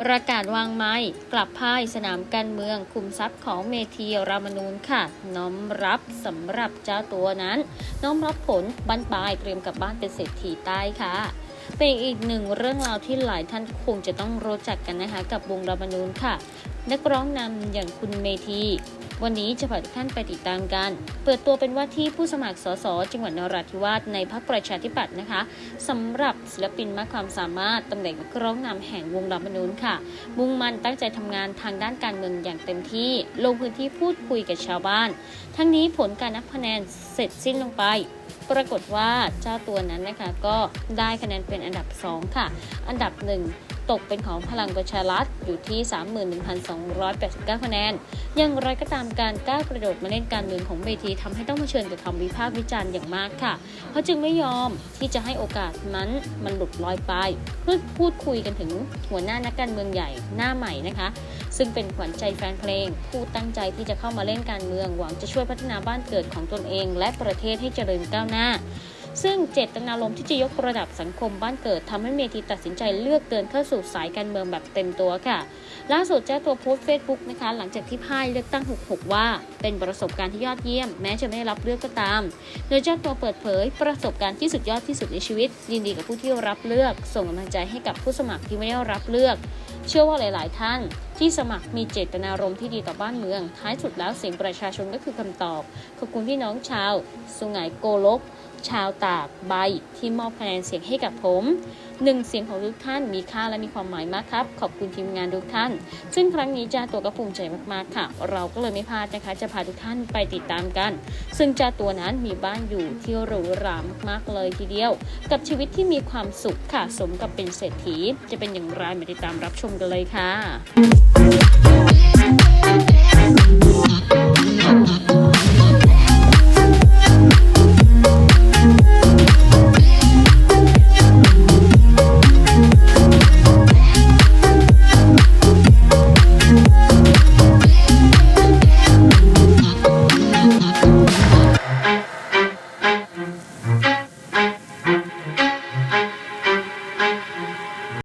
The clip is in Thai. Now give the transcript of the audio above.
ประกาศวางไม้กลับพ่ายสนามการเมืองคุมทรัพย์ของเมธีรามนูนค่ะ น้อมรับสำหรับเจ้าตัวนั้น น้อมรับผลบันปลายเตรียมกลับบ้านเป็นเศรษฐีใต้ค่ะ เป็นอีกหนึ่งเรื่องราวที่หลายท่านคงจะต้องรู้จักกันนะคะ กับวงรามนูนค่ะ นักร้องนำอย่างคุณเมธีวันนี้จะพาทุกท่านไปติดตามกัน เปิดตัวเป็นว่าที่ผู้สมัครสสจังหวัดนราธิวาสในพรรคประชาธิปัตย์นะคะสำหรับศิลปินมากความสามารถตำแหน่งนักร้องนำแห่งวงรามนูนค่ะ มุ่งมั่นตั้งใจทำงานทางด้านการเมืองอย่างเต็มที่ ลงพื้นที่พูดคุยกับชาวบ้าน ทั้งนี้ผลการนับคะแนนเสร็จสิ้นลงไป ปรากฏว่าเจ้าตัวนั้นนะคะก็ได้คะแนนเป็นอันดับ 2 ค่ะ อันดับ 1 ตกเป็นของพลังประชารัฐอยู่ที่ 31,289 คะแนน อย่างไรก็ตามการก้าวกระโดดมาเล่นการเมืองของเวทีทำให้ต้องเผชิญกับคำวิพากษ์วิจารณ์อย่างมากค่ะ เขาจึงไม่ยอมที่จะให้โอกาสนั้นมันหลุดลอยไป เพื่อพูดคุยกันถึงหัวหน้านักการเมืองใหญ่หน้าใหม่นะคะ ซึ่งเป็นขวัญใจแฟนเพลง ผู้ตั้งใจที่จะเข้ามาเล่นการเมือง หวังจะช่วยพัฒนาบ้านเกิดของตนเอง และประเทศให้เจริญก้าวหน้า ซึ่งเจตนารมณ์ที่จะยกระดับสังคมบ้านเกิดทำให้เมทีตัดสินใจเลือกเดินเข้าสู่สายการเมืองแบบเต็มตัวค่ะ ล่าสุดเจ้าตัวโพสต์เฟซบุ๊กนะคะหลังจากที่พ่ายเลือกตั้ง 66 ว่า เป็นประสบการณ์ที่ยอดเยี่ยม แม้จะไม่ได้รับเลือกก็ตาม โดยเจ้าตัวเปิดเผย ประสบการณ์ที่สุดยอดที่สุดในชีวิต ยินดีกับผู้ที่รับเลือก ส่งกำลังใจให้กับผู้สมัครที่ไม่ได้รับเลือก เชื่อว่าหลาย ๆ ท่าน ที่สมัครมีเจตนารมณ์ที่ดีต่อบ้านเมือง ท้ายสุดแล้วเสียงประชาชนก็คือคำตอบ ขอบคุณพี่น้องชาว สุไหงโกลก ชาวตากใบ ที่มอบคะแนนเสียงให้กับผม หนึ่งเสียงของทุกท่านมีค่าและมีความหมายมากครับ ขอบคุณทีมงานทุกท่าน ซึ่งครั้งนี้จ้าตัวก็ภูมิใจมากๆค่ะ เราก็เลยไม่พลาดนะคะ จะพาทุกท่านไปติดตามกัน ซึ่งจ้าตัวนั้นมีบ้านอยู่ที่หรูหรามากๆเลยทีเดียว กับชีวิตที่มีความสุขค่ะสมกับเป็นเศรษฐี จะเป็นอย่างไรมาติดตามรับชมกันเลยค่ะ